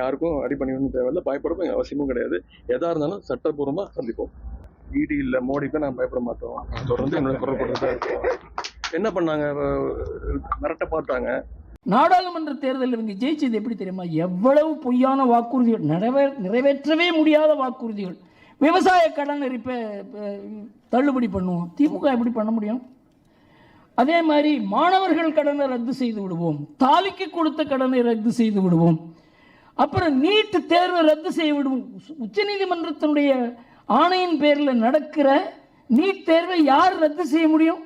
யாருக்கும் அடி பண்ணிடணும் தேவையில்லை. பயப்படவும் அவசியமும் கிடையாது. எதா இருந்தாலும் சட்டப்பூர்வமாக சந்திப்போம். இடி இல்லை மோடிக்கு நான் பயப்பட மாட்டோம். தொடர்ந்து என்னோட குரல் கொடுத்துட்டு இருக்கோம். என்ன பண்ணாங்க? மிரட்ட பார்த்தாங்க நாடாளுமன்ற தேர்தலில் இவங்க ஜெயிச்சது எப்படி தெரியுமா? எவ்வளவு பொய்யான வாக்குறுதிகள் நிறைவே நிறைவேற்றவே முடியாத வாக்குறுதிகள். விவசாய கடன் இருப்ப தள்ளுபடி பண்ணுவோம். திமுக எப்படி பண்ண முடியும்? அதே மாதிரி மாணவர்கள் கடனை ரத்து செய்து விடுவோம். தாலிக்கு கொடுத்த கடனை ரத்து செய்து விடுவோம். அப்புறம் நீட்டு தேர்வை ரத்து செய்ய விடுவோம் உச்சநீதிமன்றத்தினுடைய ஆணையின் பேரில் நடக்கிற நீட் தேர்வை யார் ரத்து செய்ய முடியும்?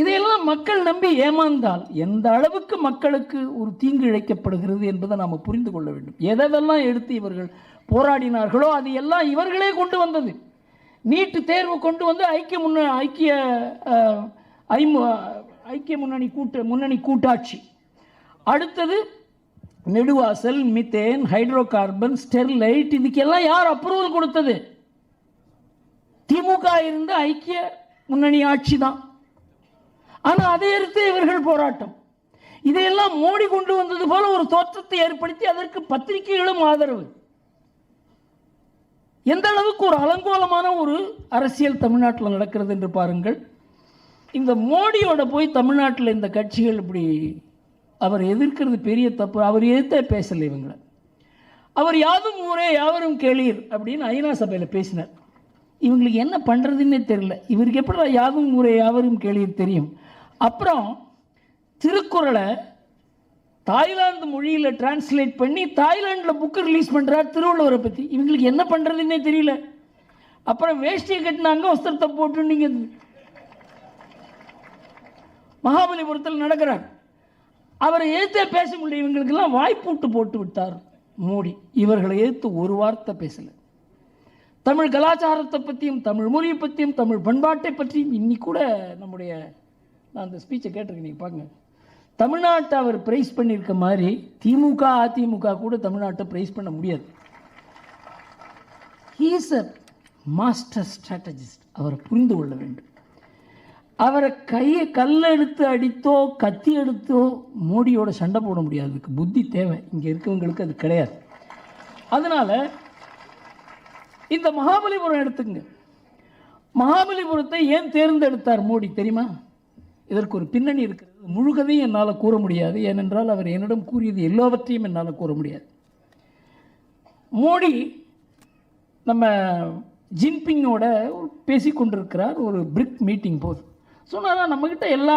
இதையெல்லாம் மக்கள் நம்பி ஏமாந்தால் எந்த அளவுக்கு மக்களுக்கு ஒரு தீங்கு இழைக்கப்படுகிறது என்பதை நாம் புரிந்து கொள்ள வேண்டும். எதெல்லாம் எடுத்து இவர்கள் போராடினார்களோ அது எல்லாம் இவர்களே கொண்டு வந்தது. நீட்டு தேர்வு கொண்டு வந்து ஐக்கிய முன்ன ஐக்கிய ஐமு ஐக்கிய முன்னணி கூட்ட முன்னணி கூட்டாட்சி. அடுத்தது Neduvasal methane hydrocarbon Sterlite இதுக்கெல்லாம் யார் அப்ரூவல் கொடுத்தது? திமுக இருந்த ஐக்கிய முன்னணி ஆட்சி தான். ஆனால் அதை எடுத்து இவர்கள் போராட்டம். இதையெல்லாம் மோடி கொண்டு வந்தது போல ஒரு தோற்றத்தை ஏற்படுத்தி அதற்கு பத்திரிகைகளும் ஆதரவு. எந்த அளவுக்கு ஒரு அலங்கோலமான ஒரு அரசியல் தமிழ்நாட்டில் நடக்கிறது என்று பாருங்கள். இந்த மோடியோட போய் தமிழ்நாட்டில் இந்த கட்சிகள் இப்படி அவர் எதிர்க்கிறது பெரிய தப்பு. அவர் எதிர்த்தே பேசலை இவங்களை. அவர் யாதும் ஊரே யாவரும் கேளீர் அப்படின்னு ஐநா சபையில் பேசினார். இவங்களுக்கு என்ன பண்ணுறதுன்னே தெரியல. இவருக்கு எப்படி யாதும் ஊரே யாவரும் கேளீர் தெரியும்? அப்புறம் திருக்குறளை தாய்லாந்து மொழியில் டிரான்ஸ்லேட் பண்ணி தாய்லாண்டில் புக்கு ரிலீஸ் பண்ணுறார் திருவள்ளுவரை பற்றி இவங்களுக்கு என்ன பண்ணுறதுன்னே தெரியல. அப்புறம் வேஷ்டியை கட்டினாங்க வஸ்திரத்தை போட்டு நீங்கள் மகாபலிபுரத்தில் நடக்கிறார். அவரை எதிர்த்தே பேச முடியல. இவங்களுக்கெல்லாம் வாய்ப்பூட்டு போட்டு விட்டார் மோடி. இவர்களை எதிர்த்து ஒரு வார்த்தை பேசலை. தமிழ் கலாச்சாரத்தை பற்றியும் தமிழ் மொழியை பற்றியும் தமிழ் பண்பாட்டை பற்றியும் இன்னி கூட நம்முடைய நான் அந்த ஸ்பீச்சை கேட்டிருக்கேன் நீங்கள் பாருங்க. தமிழ்நாட்டை அவர் ப்ரைஸ் பண்ணியிருக்க மாதிரி திமுக அதிமுக கூட தமிழ்நாட்டை ப்ரைஸ் பண்ண முடியாது. ஹீஸ் அ மாஸ்டர் ஸ்ட்ராட்டஜிஸ்ட் அவரை புரிந்து கொள்ள வேண்டும். அவரை கையை கல்லை எடுத்து அடித்தோ கத்தி எடுத்தோ மோடியோட சண்டை போட முடியாது. அதுக்கு புத்தி தேவை. இங்கே இருக்கவங்களுக்கு அது கிடையாது. அதனால் இந்த மகாபலிபுரம் எடுத்துங்க மகாபலிபுரத்தை ஏன் தேர்ந்தெடுத்தார் மோடி தெரியுமா? இதற்கு ஒரு பின்னணி இருக்கிறது. முழுகதையும் என்னால் கூற முடியாது. ஏனென்றால் அவர் என்னிடம் கூறியது எல்லாவற்றையும் என்னால் கூற முடியாது. மோடி நம்ம ஜின்பிங்கோட பேசி கொண்டிருக்கிறார் ஒரு பிரிக் மீட்டிங் போது. சொன்னாரா? நம்மக்கிட்ட எல்லா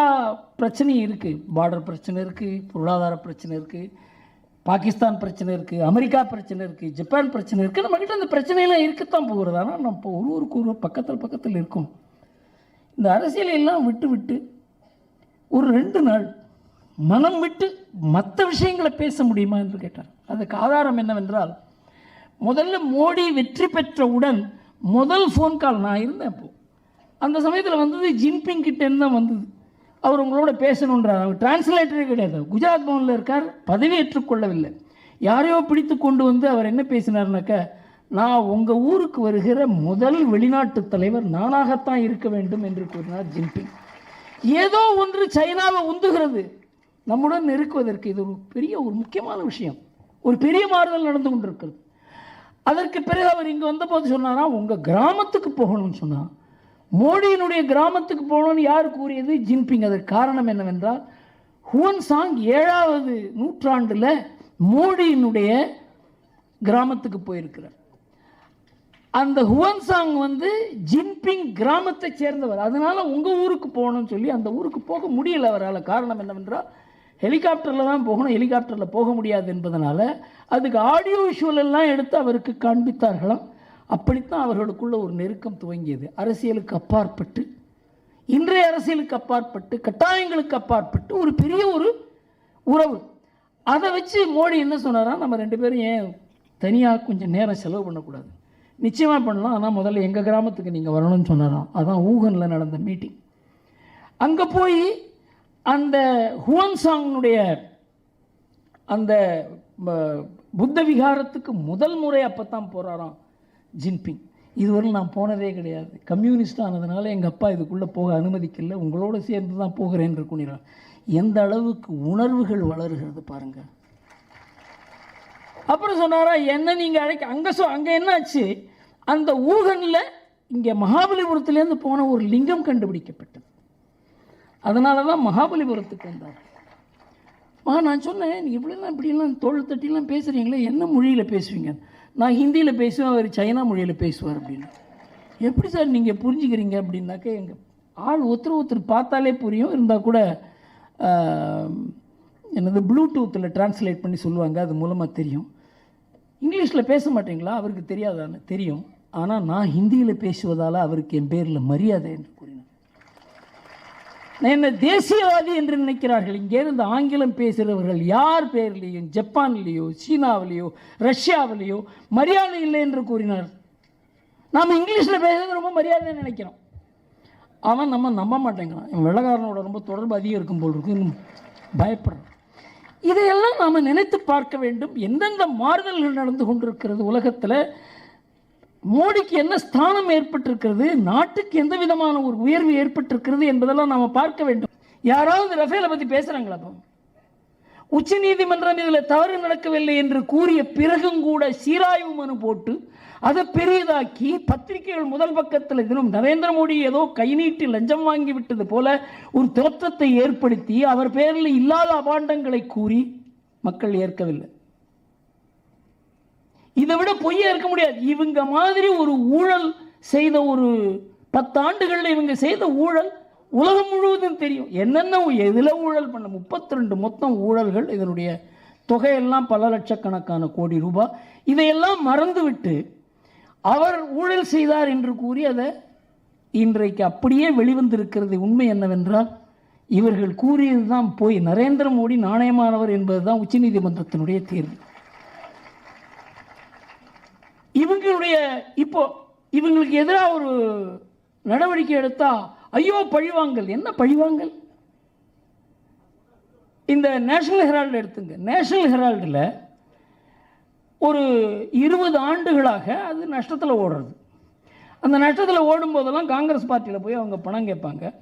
பிரச்சனையும் இருக்குது பார்டர் பிரச்சனை இருக்குது பொருளாதார பிரச்சனை இருக்குது பாகிஸ்தான் பிரச்சனை இருக்குது அமெரிக்கா பிரச்சனை இருக்குது ஜப்பான் பிரச்சனை இருக்குது நம்மக்கிட்ட அந்த பிரச்சனையெல்லாம் இருக்கத்தான் போகிறது ஆனால் நம்ம இப்போ ஒரு ஒரு பக்கத்தில் பக்கத்தில் இருக்கோம். இந்த அரசியலையெல்லாம் விட்டு விட்டு ஒரு ரெண்டு நாள் மனம் விட்டு மற்ற விஷயங்களை பேச முடியுமா என்று கேட்டார். அதுக்கு ஆதாரம் என்னவென்றால் முதல்ல மோடி வெற்றி பெற்றவுடன் முதல் ஃபோன் கால் நான் இருந்தேன் இப்போது அந்த சமயத்தில் வந்தது ஜின்பிங் கிட்டேருந்து தான் வந்தது. அவர் உங்களோட பேசணுன்றார் அவர் டிரான்ஸ்லேட்டரே கிடையாது. குஜராத் பவனில் இருக்கார். பதவியேற்றுக்கொள்ளவில்லை யாரையோ பிடித்து கொண்டு வந்து அவர் என்ன பேசினார்னாக்க நான் உங்கள் ஊருக்கு வருகிற முதல் வெளிநாட்டு தலைவர் நானாகத்தான் இருக்க வேண்டும் என்று கூறினார் ஜின்பிங். ஏதோ ஒன்று சைனாவை உந்துகிறது. நம்முடன் நெருக்குவதற்கு இது ஒரு பெரிய ஒரு முக்கியமான விஷயம். ஒரு பெரிய மாறுதல் நடந்து கொண்டிருக்கிறது. அதற்கு பிறகு அவர் இங்கே வந்தபோது சொன்னாரா உங்கள் கிராமத்துக்கு போகணும்னு சொன்னார். மோடியினுடைய கிராமத்துக்கு போகணும்னு யார் கூறியது ஜின்பிங்? அதற்கு காரணம் என்னவென்றால் ஹுவன் சாங் ஏழாவது நூற்றாண்டில் மோடியினுடைய கிராமத்துக்கு போயிருக்கிறார். அந்த ஹுவன் சாங் வந்து ஜின்பிங் கிராமத்தை சேர்ந்தவர். அதனால் உங்கள் ஊருக்கு போகணும்னு சொல்லி அந்த ஊருக்கு போக முடியல அவரால். காரணம் என்னவென்றால் ஹெலிகாப்டரில் தான் போகணும். ஹெலிகாப்டரில் போக முடியாது என்பதனால் அதுக்கு ஆடியோ விஷுவல் எல்லாம் எடுத்து அவருக்கு காண்பித்தார்களாம். அப்படித்தான் அவர்களுக்குள்ள ஒரு நெருக்கம் துவங்கியது. அரசியலுக்கு அப்பாற்பட்டு இன்றைய அரசியலுக்கு அப்பாற்பட்டு கட்டாயங்களுக்கு அப்பாற்பட்டு ஒரு பெரிய ஒரு உறவு. அதை வச்சு மோடி என்ன சொன்னாரா நம்ம ரெண்டு பேரும் ஏன் தனியாக கொஞ்சம் நேரம் செலவு பண்ணக்கூடாது. நிச்சயமாக பண்ணலாம் ஆனால் முதல்ல எங்கள் கிராமத்துக்கு நீங்கள் வரணும்னு சொன்னாராம். அதான் ஊகனில் நடந்த மீட்டிங் அங்கே போய் அந்த ஹுவன் சாங்னுடைய அந்த புத்த விகாரத்துக்கு முதல் முறை அப்போ தான் போகிறாராம் ஜின்பிங். இதுவரை நான் போனதே கிடையாது. கம்யூனிஸ்ட் ஆனதுனால எங்கள் அப்பா இதுக்குள்ளே போக அனுமதிக்கல. உங்களோட சேர்ந்து தான் போகிறேன் என்று எந்த அளவுக்கு உணர்வுகள் வளருகிறது பாருங்கள் அப்புறம் சொன்னாரா என்ன நீங்கள் அழைக்க அங்கே சொ அங்கே என்னாச்சு? அந்த ஊகனில் இங்கே மகாபலிபுரத்துலேருந்து போன ஒரு லிங்கம் கண்டுபிடிக்கப்பட்டது. அதனால தான் மகாபலிபுரத்துக்கு வந்தார். மகா நான் சொன்னேன் நீ இப்படிலாம் தோல் தட்டிலாம் பேசுகிறீங்களே என்ன மொழியில் பேசுவீங்க நான் ஹிந்தியில் பேசுவேன் அவர் சைனா மொழியில் பேசுவார் அப்படின்னு. எப்படி சார் நீங்கள் புரிஞ்சுக்கிறீங்க அப்படின்னாக்க எங்கள் ஆள் ஒருத்தர் ஒருத்தர் பார்த்தாலே புரியும். இருந்தால் கூட எனது என்னது ப்ளூடூத்தில் டிரான்ஸ்லேட் பண்ணி சொல்லுவாங்க அது மூலமாக தெரியும். இங்கிலீஷில் பேச மாட்டீங்களா? அவருக்கு தெரியாதான்னு தெரியும். ஆனால் நான் ஹிந்தியில் பேசுவதால் அவருக்கு என் பேரில் மரியாதை என்று என்ன தேசியவாதி என்று நினைக்கிறார்கள். இங்கே இருந்து ஆங்கிலம் பேசுகிறவர்கள் யார் பேர்லேயும் ஜப்பான்லேயோ சீனாவிலேயோ ரஷ்யாவிலேயோ மரியாதை இல்லை என்று கூறினார். நாம் இங்கிலீஷில் பேசுறது ரொம்ப மரியாதை நினைக்கிறோம். அவன் நம்ம நம்ப மாட்டேங்கிறான். இவன் வெள்ளக்காரனோட ரொம்ப தொடர்பு அதிகம் இருக்கும் போல் இருக்கு. பயப்படுறான். இதையெல்லாம் நாம் நினைத்து பார்க்க வேண்டும். எந்தெந்த மாறுதல்கள் நடந்து கொண்டிருக்கிறது உலகத்தில்? மோடிக்கு என்ன ஸ்தானம் ஏற்பட்டிருக்கிறது நாட்டுக்கு எந்த விதமான ஒரு உயர்வு ஏற்பட்டிருக்கிறது என்பதெல்லாம் நாம் பார்க்க வேண்டும். யாராவது ரஃபேலை பற்றி பேசுகிறாங்களா உச்ச நீதிமன்றம் இதில் தவறு நடக்கவில்லை என்று கூறிய பிறகும் கூட சீராய்வு மனு போட்டு அதை பெரியதாக்கி பத்திரிகைகள் முதல் பக்கத்தில் தினம் நரேந்திர மோடி ஏதோ கை நீட்டி லஞ்சம் வாங்கி விட்டது போல ஒரு தோற்றத்தை ஏற்படுத்தி அவர் பேரில் இல்லாத அபாண்டங்களை கூறி மக்கள் ஏற்கவில்லை. இதை விட பொய்யா இருக்க முடியாது. இவங்க மாதிரி ஒரு ஊழல் செய்த ஒரு பத்தாண்டுகளில் இவங்க செய்த ஊழல் உலகம் முழுவதும் தெரியும். என்னென்ன எதில் ஊழல் பண்ண? முப்பத்தி ரெண்டு மொத்தம் ஊழல்கள் இதனுடைய தொகையெல்லாம் பல லட்சக்கணக்கான கோடி ரூபாய் இதையெல்லாம் மறந்துவிட்டு அவர் ஊழல் செய்தார் என்று கூறி அதை இன்றைக்கு அப்படியே வெளிவந்திருக்கிறது உண்மை என்னவென்றால் இவர்கள் கூறியது தான் போய். நரேந்திர மோடி நாணயமானவர் என்பதுதான் உச்சநீதிமன்றத்தினுடைய தீர்வு. இவங்களுடைய இப்போ இவங்களுக்கு எதிராக ஒரு நடவடிக்கை எடுத்தால் ஐயோ பழிவாங்கல். என்ன பழிவாங்கல்? இந்த நேஷனல் ஹெரால்டு எடுத்துங்க. நேஷனல் ஹெரால்டில் ஒரு இருபது ஆண்டுகளாக அது நஷ்டத்தில் ஓடுறது. அந்த நஷ்டத்தில் ஓடும்போதெல்லாம் காங்கிரஸ் பார்ட்டியில் போய் அவங்க பணம் கேட்பாங்க.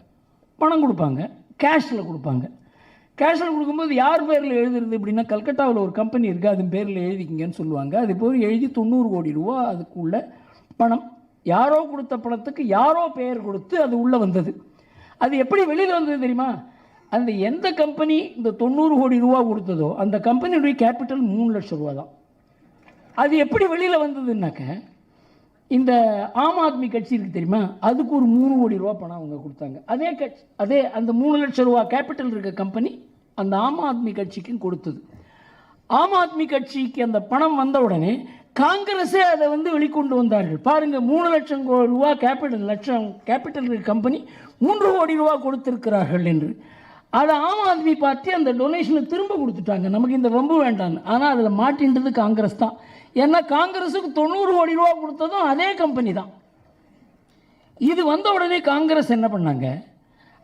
பணம் கொடுப்பாங்க. கேஷில் கொடுப்பாங்க. கேஷில் கொடுக்கும்போது யார் பேரில் எழுதுறது அப்படின்னா கல்கட்டாவில் ஒரு கம்பெனி இருக்குது அது பேரில் எழுதிக்கிங்கன்னு சொல்லுவாங்க. அது போய் எழுதி தொண்ணூறு கோடி ரூபா அதுக்குள்ள பணம். யாரோ கொடுத்த பணத்துக்கு யாரோ பெயர் கொடுத்து அது உள்ளே வந்தது. அது எப்படி வெளியில் வந்தது தெரியுமா? அந்த எந்த கம்பெனி இந்த தொண்ணூறு கோடி ரூபா கொடுத்ததோ அந்த கம்பெனியுடைய கேபிட்டல் மூணு லட்சம் ரூபா தான். அது எப்படி வெளியில் வந்ததுன்னாக்க இந்த ஆம் ஆத்மி கட்சி இருக்குது தெரியுமா? அதுக்கு ஒரு மூணு கோடி ரூபா பணம் அவங்க கொடுத்தாங்க. அதே கட்சி அதே அந்த மூணு லட்சம் ரூபா கேபிட்டல் இருக்க கம்பெனி அந்த ஆம் ஆத்மி கட்சிக்கும் கொடுத்தது. ஆம் ஆத்மி கட்சிக்கு அந்த பணம் வந்த உடனே காங்கிரஸே அதை வந்து வெளிக்கொண்டு வந்தார்கள். பாருங்கள் மூணு லட்சம் கோ- ரூபா கேபிட்டல் லட்சம் கேபிட்டல் கம்பெனி மூன்று கோடி ரூபா கொடுத்திருக்கிறார்கள் என்று. அதை ஆம் ஆத்மி பார்ட்டி அந்த டொனேஷனை திரும்ப கொடுத்துட்டாங்க. நமக்கு இந்த வம்பு வேண்டாம்னு. ஆனால் அதில் மாட்டின்றது காங்கிரஸ் தான். ஏன்னா காங்கிரஸுக்கு தொண்ணூறு கோடி ரூபா கொடுத்ததும் அதே கம்பெனி தான். இது வந்த உடனே காங்கிரஸ் என்ன பண்ணாங்க?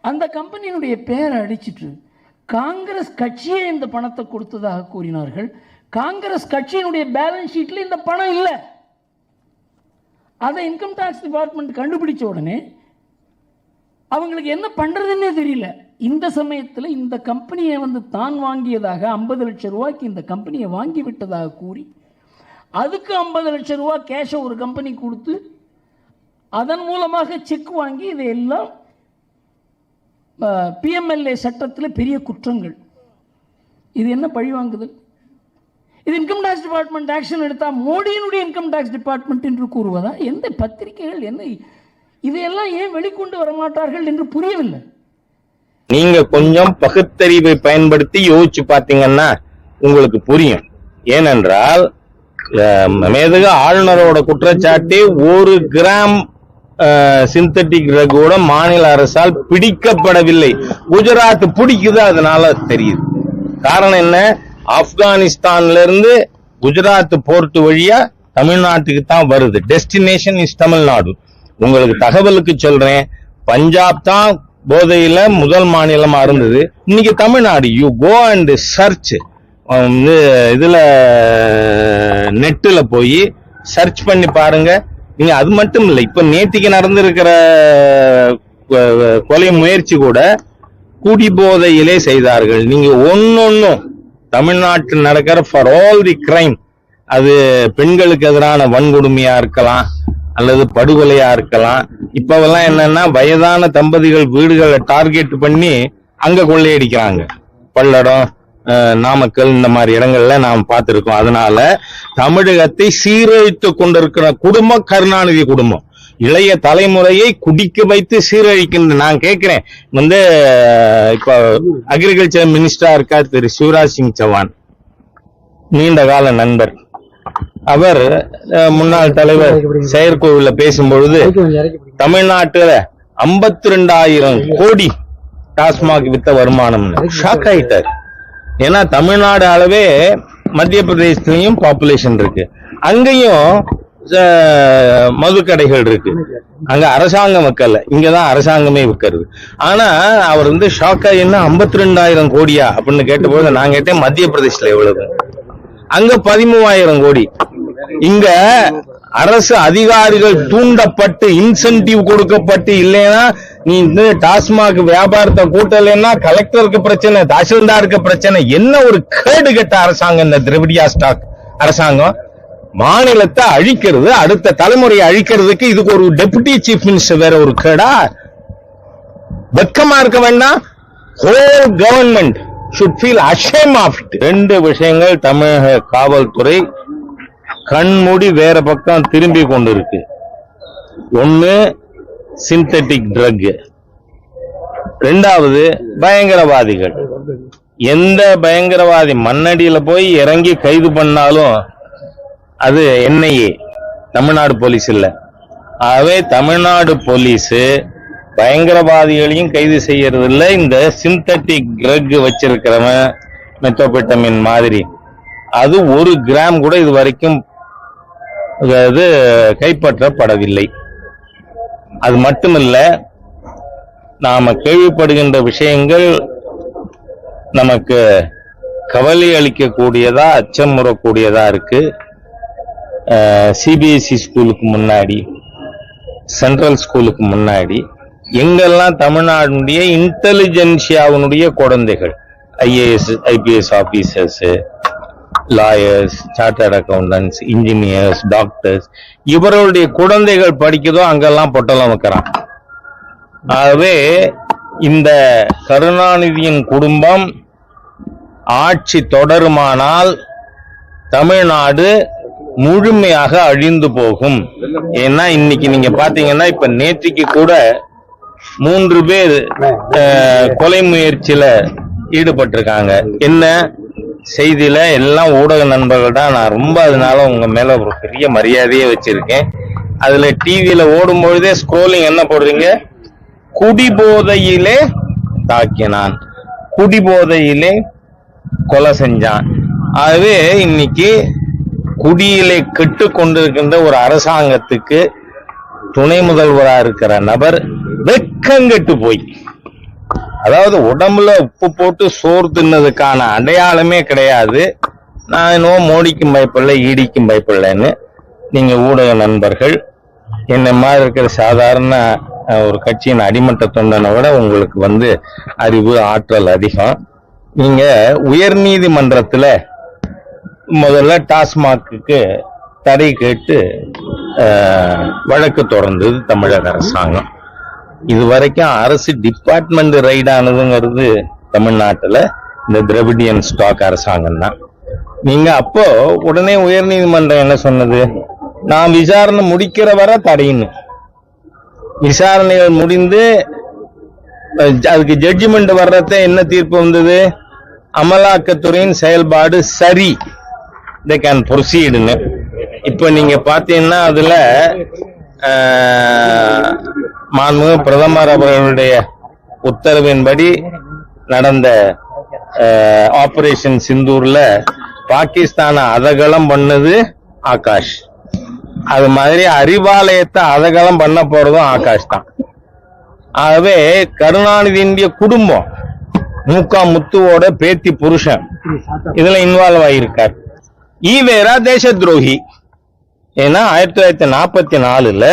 அந்த கம்பெனியினுடைய பேரை அடிச்சிட்டு காங்கிரஸ் கட்சியே இந்த பணத்தை கொடுத்ததாக கூறினார்கள். காங்கிரஸ் கட்சியினுடைய பேலன்ஸ் ஷீட்டில் இந்த பணம் இல்லை. அதை இன்கம் டேக்ஸ் டிபார்ட்மெண்ட் கண்டுபிடிச்ச உடனே அவங்களுக்கு என்ன பண்ணுறதுன்னே தெரியல. இந்த சமயத்தில் இந்த கம்பெனியை வந்து தான் வாங்கியதாக ஐம்பது லட்சம் ரூபாய்க்கு இந்த கம்பெனியை வாங்கி விட்டதாக கூறி அதுக்கு ஐம்பது லட்சம் ரூபா கேஷை ஒரு கம்பெனி கொடுத்து அதன் மூலமாக செக் வாங்கி இதையெல்லாம் பிஎம்எல்ஏ சட்டத்தில் பெரிய குற்றங்கள். இது என்ன பழி வாங்குதல்? இது இன்கம் டேக்ஸ் டிபார்ட்மெண்ட் ஆக்ஷன் எடுத்தால் மோடியினுடைய இன்கம் டேக்ஸ் டிபார்ட்மெண்ட் என்று கூறுவதா? எந்த பத்திரிகைகள் என்ன இதையெல்லாம் ஏன் வெளிக்கொண்டு வரமாட்டார்கள் என்று புரியவில்லை. நீங்க கொஞ்சம் பகுத்தறிவை பயன்படுத்தி யோசிச்சு பார்த்தீங்கன்னா உங்களுக்கு புரியும். ஏனென்றால் மேதக ஆளுநரோட குற்றச்சாட்டு ஒரு கிராம் சிந்தட்டிக் கூட மாநில அரசால் பிடிக்கப்படவில்லை. குஜராத் பிடிக்குது? அதனால தெரியுது. காரணம் என்ன? ஆப்கானிஸ்தான்ல இருந்து குஜராத் போர்ட் வழியா தமிழ்நாட்டுக்கு தான் வருது. டெஸ்டினேஷன் இஸ் தமிழ்நாடு உங்களுக்கு தகவலுக்கு சொல்றேன். பஞ்சாப் தான் போதையில முதல் மாநிலமா இருந்தது. இன்னைக்கு Tamil Nadu you go and search இதுல நெட்டுல போய் சர்ச் பண்ணி பாருங்க. நீங்க அது மட்டும் இல்லை இப்ப நேத்திக்கு நடந்திருக்கிற கொலை முயற்சி கூட குடிபோதையிலே செய்தார்கள். நீங்க ஒன்னொன்னும் தமிழ்நாட்டில் நடக்கிற ஃபார் ஆல் தி கிரைம் அது பெண்களுக்கு எதிரான வன்கொடுமையா இருக்கலாம் அல்லது படுகொலையா இருக்கலாம். இப்பவெல்லாம் என்னன்னா வயதான தம்பதிகள் வீடுகளை டார்கெட் பண்ணி அங்க கொள்ளையடிக்கிறாங்க. பல்லடம் நாமக்கல் இந்த மாதிரி இடங்கள்ல நாம் பார்த்திருக்கோம். அதனால தமிழகத்தை சீரழித்து கொண்டிருக்கிற குடும்பம் கருணாநிதி குடும்பம். இளைய தலைமுறையை குடிக்க வைத்து சீரழிக்கின்ற நான் கேட்கிறேன். வந்து இப்போ இப்ப அக்ரிகல்ச்சர் மினிஸ்டரா இருக்கார் திரு சிவராஜ் சிங் சவான். நீண்ட கால நண்பர். அவர் முன்னாள் தலைவர் செயற்கோவில்ல பேசும்பொழுது தமிழ்நாட்டுல ஐம்பத்தி ரெண்டாயிரம் கோடி டாஸ்மாக் வித்த வருமானம் ஷாக் ஆயிட்டார். ஏன்னா தமிழ்நாடு அளவே மத்திய பிரதேசத்துலயும் பாப்புலேஷன் இருக்கு. அங்கேயும் மது மதுக்கடைகள் இருக்கு. அங்க அரசாங்கம் வைக்கல இங்கதான் அரசாங்கமே விற்கிறது. ஆனா அவர் வந்து ஷாக்கா என்ன ஐம்பத்தி ரெண்டாயிரம் கோடியா? அப்படின்னு கேட்டபோது நான் கேட்டேன் மத்திய பிரதேசல எவ்வளவு அங்க பதிமூவாயிரம் கோடி. இங்க அரசு அதிகாரிகள் தூண்டப்பட்டு இன்சென்டிவ் கொடுக்கப்பட்டு இல்லைன்னா நீ இந்த டாஸ்மாக் வியாபாரத்தை கூட்டலைன்னா கலெக்டருக்கு பிரச்சனை தாசில்தாருக்கு பிரச்சனை என்ன ஒரு கேடு கெட்ட அரசாங்கம் இந்த திரவிடியா ஸ்டாக் அரசாங்கம்? மாநிலத்தை அழிக்கிறது அடுத்த தலைமுறையை அழிக்கிறதுக்கு இதுக்கு ஒரு டெபுட்டி சீஃப் மினிஸ்டர் வேற ஒரு கேடா? வெக்கமா இருக்க வேண்டாம். Whole government should feel ashamed of ரெண்டு விஷயங்கள் தமிழக காவல்துறை கண்மூடி வேற பக்கம் திரும்பி கொண்டு இருக்கு ஒன்று சிந்தட்டிக் ட்ரக் ரெண்டாவது பயங்கரவாதிகள். எந்த பயங்கரவாதி மண்ணடியில போய் இறங்கி கைது பண்ணாலும் அது என்ஐஏ தமிழ்நாடு போலீஸ் இல்லை. ஆகவே தமிழ்நாடு போலீஸ் பயங்கரவாதிகளையும் கைது செய்யறது இல்லை இந்த சிந்தட்டிக் ட்ரக் வச்சிருக்கிறவன் மெத்தோபெட்டமின் மாதிரி. அது ஒரு கிராம் கூட இது வரைக்கும் அதாவது கைப்பற்றப்படவில்லை. அது மட்டுமல்ல நாம் கேள்விப்படுகின்ற விஷயங்கள் நமக்கு கவலை அளிக்கக்கூடியதா அச்சம் முறக்கூடியதா இருக்கு. சிபிஎஸ்சி ஸ்கூலுக்கு முன்னாடி சென்ட்ரல் ஸ்கூலுக்கு முன்னாடி எங்கெல்லாம் தமிழ்நாடுடைய இன்டெலிஜென்சியாவினுடைய குழந்தைகள் IAS IPS officers lawyers chartered accountants engineers doctors இவர்களுடைய குழந்தைகள் படிக்குதோ அங்கெல்லாம் பொட்டலம் வைக்கிறான். ஆகவே இந்த கருணாநிதியின் குடும்பம் ஆட்சி தொடருமானால் தமிழ்நாடு முழுமையாக அழிந்து போகும். ஏன்னா இன்னைக்கு நீங்க பாத்தீங்கன்னா இப்ப நேற்றுக்கு கூட மூன்று பேர் கொலை முயற்சியில ஈடுபட்டிருக்காங்க. என்ன? செய்தியில் எல்லாம் ஊடக நண்பர்கள் தான். நான் ரொம்ப அதனால உங்க மேல ஒரு பெரிய மரியாதையே வச்சிருக்கேன். அதுல டிவியில ஓடும் பொழுதே ஸ்க்ரோலிங் என்ன போடுறீங்க? குடிபோதையிலே தாக்கினான். குடிபோதையிலே கொலை செஞ்சான். ஆகவே இன்னைக்கு குடியிலே கெட்டு கொண்டிருக்கின்ற ஒரு அரசாங்கத்துக்கு துணை முதல்வராக இருக்கிற நபர் வெக்கங்கெட்டு போய். அதாவது உடம்புல உப்பு போட்டு சோறு தின்னதுக்கான அடையாளமே கிடையாது. நான் என்னவோ மோடிக்கும் பயப்படல ஈடிக்கும் பயப்படலன்னு. நீங்கள் ஊடக நண்பர்கள் என்ன மாதிரி இருக்கிற சாதாரண ஒரு கட்சியின் அடிமட்ட தொண்டனை விட உங்களுக்கு வந்து அறிவு ஆற்றல் அதிகம். நீங்கள் உயர்நீதிமன்றத்தில் முதல்ல டாஸ்மாக்கு தடை கேட்டு வழக்கு தொடர்ந்தது தமிழக அரசாங்கம். இது வரைக்கும் அரசு டிபார்ட்மெண்ட் ரைடானதுங்கிறது தமிழ்நாட்டில் தமிழ்நாட்டுல இந்த திரவிடியன் ஸ்டாக் அரசாங்கம் தான் நீங்க அப்போ உடனே உயர்நீதிமன்றம் என்ன சொன்னது? நான் விசாரணை முடிக்கிற வரை தடையின்னு விசாரணைகள் முடிந்து அதுக்கு ஜட்ஜ்மெண்ட் வர்றத என்ன தீர்ப்பு வந்தது? அமலாக்கத்துறையின் செயல்பாடு சரி. தே கேன் ப்ரொசீடுன்னு இப்போ நீங்க பார்த்தீங்கன்னா அதுல மாண்புமிகு பிரதமர் அவர்களுடைய உத்தரவின்படி நடந்த ஆபரேஷன் சிந்தூர்ல பாகிஸ்தானை அதகலம் பண்ணது ஆகாஷ். அது மாதிரி அறிவாலயத்தை அதகலம் பண்ண போறதும் ஆகாஷ் தான். ஆகவே கருணாநிதியினுடைய குடும்பம் மூக்கா முத்துவோட பேத்தி புருஷன் இதுல இன்வால்வ் ஆகியிருக்கார் ஈவேரா தேச துரோகி ஏன்னா ஆயிரத்தி தொள்ளாயிரத்தி நாற்பத்தி நாலுல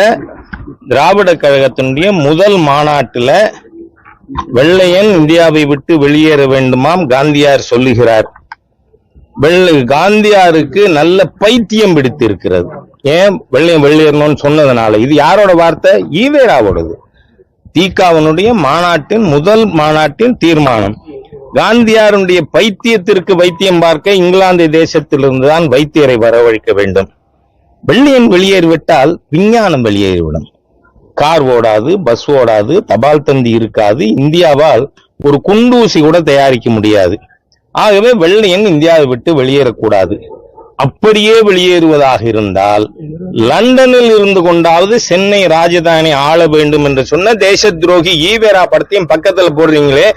திராவிட கழகத்தினுடைய முதல் மாநாட்டுல வெள்ளையன் இந்தியாவை விட்டு வெளியேற வேண்டுமாம் காந்தியார் சொல்லுகிறார். வெள்ளை காந்தியாருக்கு நல்ல பைத்தியம் பிடித்து இருக்கிறது ஏன்? வெள்ளையன் வெளியேறணும்னு சொன்னதுனால. இது யாரோட வார்த்தை? ஈவேராவோடது. தீகாவனுடைய மாநாட்டின் முதல் மாநாட்டின் தீர்மானம். காந்தியாருடைய பைத்தியத்திற்கு வைத்தியம் பார்க்க இங்கிலாந்து தேசத்திலிருந்து தான் வைத்தியரை வரவழைக்க வேண்டும். வெள்ளியன் வெளியேறிவிட்டால் விஞ்ஞானம் வெளியேறிவிடும். கார் ஓடாது பஸ் ஓடாது தபால் தந்தி இருக்காது இந்தியாவால் ஒரு குண்டூசி கூட தயாரிக்க முடியாது. ஆகவே வெள்ளையன் இந்தியாவை விட்டு வெளியேறக்கூடாது. அப்படியே வெளியேறுவதாக இருந்தால் லண்டனில் இருந்து கொண்டாவது சென்னை ராஜதானி ஆள வேண்டும் என்று சொன்ன தேச துரோகி ஈவேரா படத்தையும் பக்கத்துல போடுறீங்களே